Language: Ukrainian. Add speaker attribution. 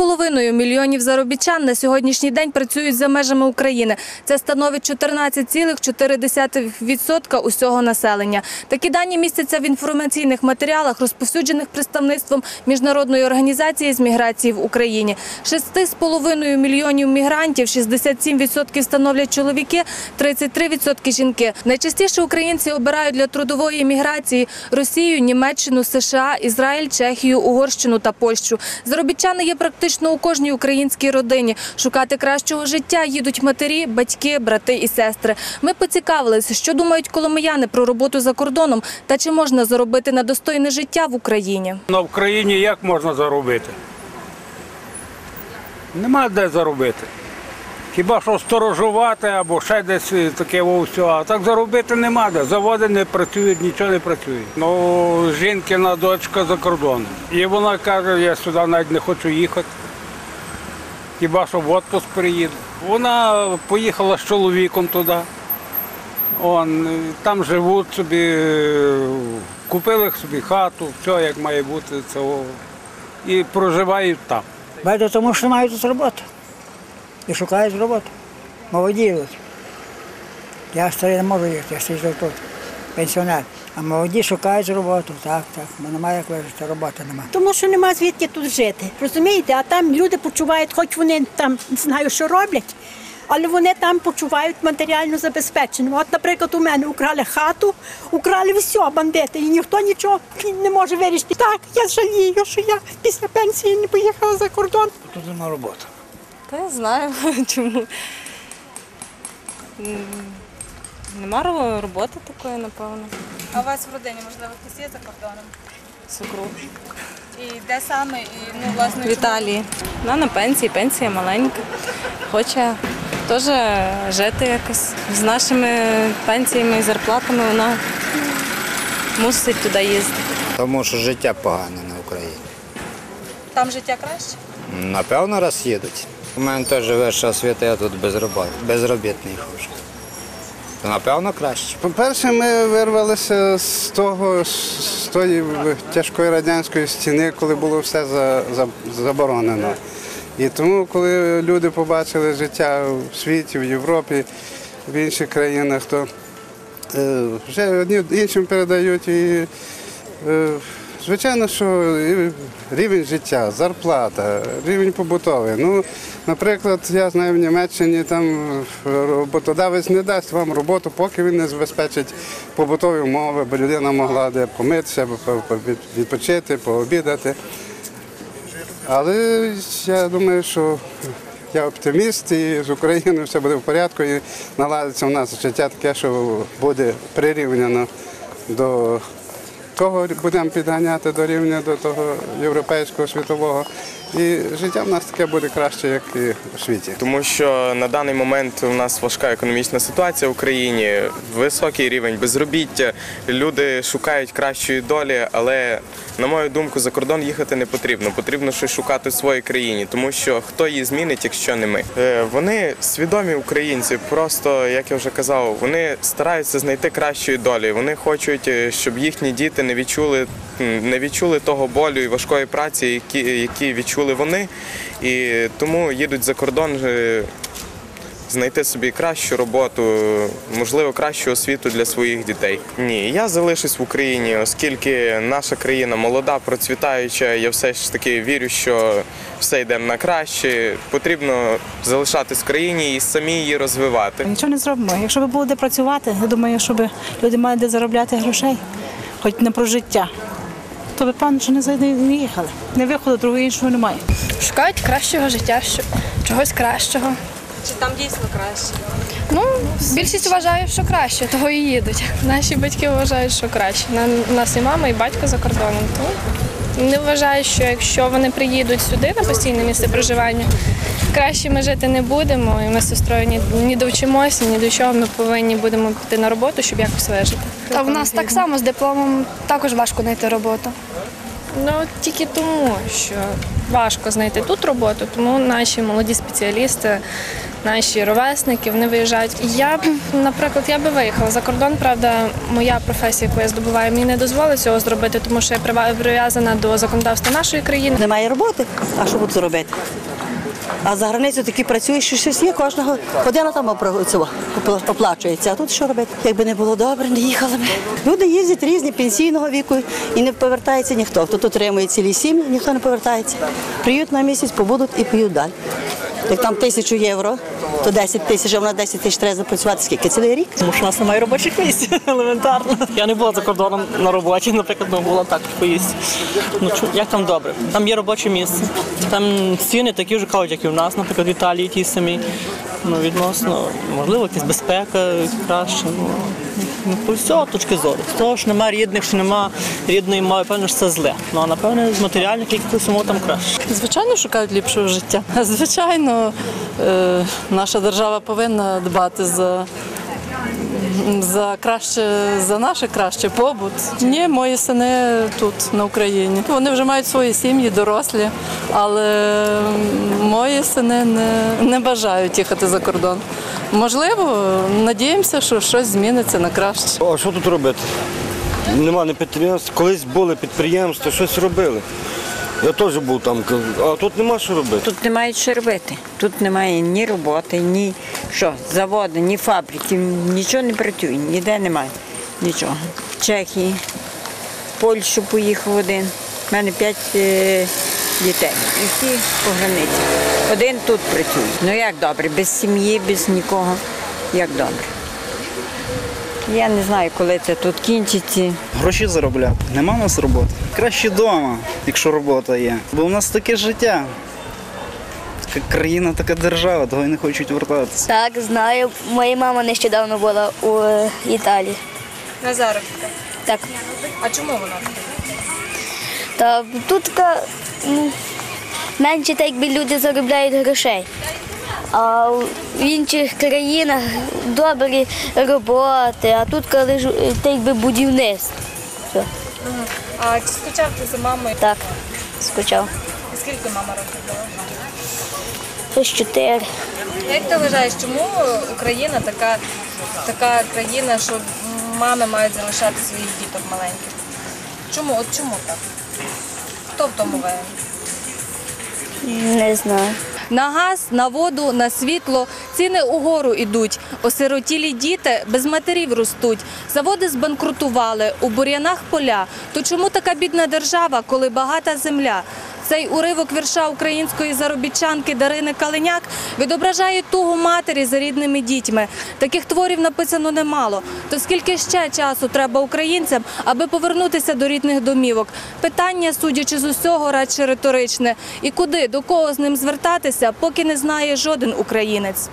Speaker 1: 6,5 мільйонів заробітчан на сьогоднішній день працюють за межами України. Це становить 14,4% усього населення. Такі дані містяться в інформаційних матеріалах, розповсюджених представництвом міжнародної організації з міграції в Україні. 6,5 мільйонів мігрантів, 67% становлять чоловіки, 33% жінки. Найчастіше українці обирають для трудової міграції Росію, Німеччину, США, Ізраїль, Чехію, Угорщину та Польщу. Заробітчани є практично у кожній українській родині. Шукати кращого життя їдуть матері, батьки, брати і сестри. Ми поцікавилися, що думають коломияни про роботу за кордоном та чи можна заробити на достойне життя в Україні.
Speaker 2: На Україні як можна заробити? Нема де заробити. Хіба що сторожувати або ще десь е, таке все. А так заробити нема де. Заводи не працюють, нічого не працює. Ну, жінкина дочка за кордоном. І вона каже, я сюди навіть не хочу їхати. Хіба що в відпуск приїду. Вона поїхала з чоловіком туди. Он, е, там живуть собі, е, купили собі хату, все як має бути, це, о, і проживають там.
Speaker 3: Байдуже тому, що мають тут роботу. І шукають роботу. Молоді йдуть. Я старий не можу їхати, я сиджу тут, пенсіонер. А молоді шукають роботу. Так, так. Бо немає як вижити, роботи немає.
Speaker 4: Тому що нема звідки тут жити. Розумієте? А там люди почувають, хоч вони там не знаю, що роблять, але вони там почувають матеріально забезпеченими. От, наприклад, у мене украли хату, украли все, бандити, і ніхто нічого не може вирішити. Так, я жалію, що я після пенсії не поїхала за кордон.
Speaker 3: Тут немає роботи.
Speaker 5: Та я знаю, чому. Нема роботи такої, напевно.
Speaker 6: А у вас в родині, можливо, хтось є за кордоном?
Speaker 5: Сукруг.
Speaker 6: І де саме? І ну, власне,
Speaker 5: В Італії. Вона на пенсії, пенсія маленька. Хоче теж жити якось. З нашими пенсіями і зарплатами вона мусить туди їздити.
Speaker 7: Тому що життя погане на Україні.
Speaker 6: там життя краще?
Speaker 7: Напевно, раз їдуть. У мене теж вища освіта, я тут безробітний хожу. То напевно краще.
Speaker 8: По-перше, ми вирвалися з того з тої тяжкої радянської стіни, коли було все за, за, заборонено. І тому, коли люди побачили життя в світі, в Європі, в інших країнах, то е, вже одні іншим передають і. Е, Звичайно, що рівень життя, зарплата, рівень побутовий. Ну, наприклад, я знаю в Німеччині там роботодавець не дасть вам роботу, поки він не забезпечить побутові умови, бо людина могла де помитися, по- по- відпочити, пообідати. Але я думаю, що я оптиміст і з Україною все буде в порядку і наладиться в нас життя таке, що буде прирівняно до того будемо підганяти до рівня до того європейського світового. І життя в нас таке буде краще, як і у світі.
Speaker 9: Тому що на даний момент у нас важка економічна ситуація в Україні, високий рівень безробіття. Люди шукають кращої долі, але на мою думку, за кордон їхати не потрібно. Потрібно щось шукати в своїй країні, тому що хто її змінить, якщо не ми. Е, Вони свідомі українці, просто як я вже казав, вони стараються знайти кращої долі. Вони хочуть, е, щоб їхні діти не відчули не відчули того болю і важкої праці, які, які відчули вони. І тому їдуть за кордон е, знайти собі кращу роботу, можливо, кращу освіту для своїх дітей. Ні, я залишусь в Україні, оскільки наша країна молода, процвітаюча. Я все ж таки вірю, що все йде на краще. Потрібно залишатись в країні і самі її розвивати.
Speaker 10: Нічого не зробимо. Якщо б було де працювати, я думаю, щоб люди мали де заробляти грошей, хоч на прожиття, то би пан що не зайде не їхали. Не виходу, другого іншого немає.
Speaker 11: Шукають кращого життя, що- чогось кращого.
Speaker 5: Чи там дійсно краще?
Speaker 11: Ну, більшість вважає, що краще, того і їдуть. Наші батьки вважають, що краще. У нас і мама, і батько за кордоном. Тому не вважаю, що якщо вони приїдуть сюди на постійне місце проживання, краще ми жити не будемо. І ми з сестрою ні, ні довчимося, ні до чого. Ми повинні будемо піти на роботу, щоб якось вижити.
Speaker 12: Та в нас так само з дипломом також важко знайти роботу.
Speaker 11: Ну тільки тому, що важко знайти тут роботу, тому наші молоді спеціалісти наші ровесники, вони виїжджають. Я б, наприклад, я би виїхала за кордон. Правда, моя професія, яку я здобуваю, мені не дозволить цього зробити, тому що я прив'язана до законодавства нашої країни.
Speaker 13: Немає роботи, а що буду робити? А за границю такі працюють, що щось є, кожного година там оплачується. А тут що робити? Якби не було добре, не їхали б. Люди їздять різні пенсійного віку і не повертається ніхто. Тут отримує цілі сім'ї, ніхто не повертається. Приють на місяць, побудуть і п'ють далі. Як там тисячу євро, то 10 тисяч, а вона 10 тисяч треба запрацювати скільки? Цілий рік?
Speaker 14: Тому що у нас немає робочих місць, елементарно. Я не була за кордоном на роботі, наприклад, не була так поїсти. Ну як там добре? Там є робоче місце. Там ціни такі ж кажуть, як і в нас, наприклад, в Італії ті самі. Ну, відносно, можливо, якась безпека краще. Ну, ну, по всього точки зору. З того, що немає рідних, що немає рідної мови, певно, що це зле. Ну а напевне, з матеріальних якихось умов там краще.
Speaker 15: Звичайно, шукають ліпшого життя. Звичайно, е, наша держава повинна дбати за, за краще, за наше краще побут. Ні, мої сини тут, на Україні. Вони вже мають свої сім'ї, дорослі, але мої сини не, не бажають їхати за кордон. Можливо, надіємося, що щось зміниться на краще.
Speaker 16: А що тут робити? Нема ні підприємств. Колись були підприємства, щось робили. Я теж був там, а тут нема що робити.
Speaker 17: Тут немає що робити. Тут немає ні роботи, ні що, заводи, ні фабрики, нічого не працює, ніде немає. Нічого. Чехії, Польщу поїхав один. У мене п'ять е, дітей. І всі по границі. Один тут працює. Ну як добре, без сім'ї, без нікого. Як добре. Я не знаю, коли це тут кінчиться.
Speaker 18: Гроші заробляти. Нема у нас роботи. Краще вдома, якщо робота є. Бо в нас таке життя. Така країна, така держава, того й не хочуть вертатися.
Speaker 12: Так, знаю. Моя мама нещодавно була у Італії.
Speaker 6: На заробітках.
Speaker 12: Так.
Speaker 6: А чому вона?
Speaker 12: Та тут менше так якби люди заробляють грошей. А в інших країнах добрі роботи, а тут коли ж якби будівництво. Все.
Speaker 6: А чи скучав ти за мамою?
Speaker 12: Так, скучав.
Speaker 6: І Скільки мама років була?
Speaker 12: Ось чотири.
Speaker 6: Як ти вважаєш, чому Україна така, така країна, що мами мають залишати своїх діток маленьких? Чому? От чому так? Хто в тому винен?
Speaker 12: Не знаю.
Speaker 1: На газ, на воду, на світло ціни угору йдуть. Осиротілі діти без матерів ростуть. Заводи збанкрутували, у бур'янах поля. То чому така бідна держава, коли багата земля? Цей уривок вірша української заробітчанки Дарини Калиняк відображає тугу матері за рідними дітьми. Таких творів написано немало. То скільки ще часу треба українцям, аби повернутися до рідних домівок? Питання, судячи з усього, радше риторичне. І куди, до кого з ним звертатися, поки не знає жоден українець.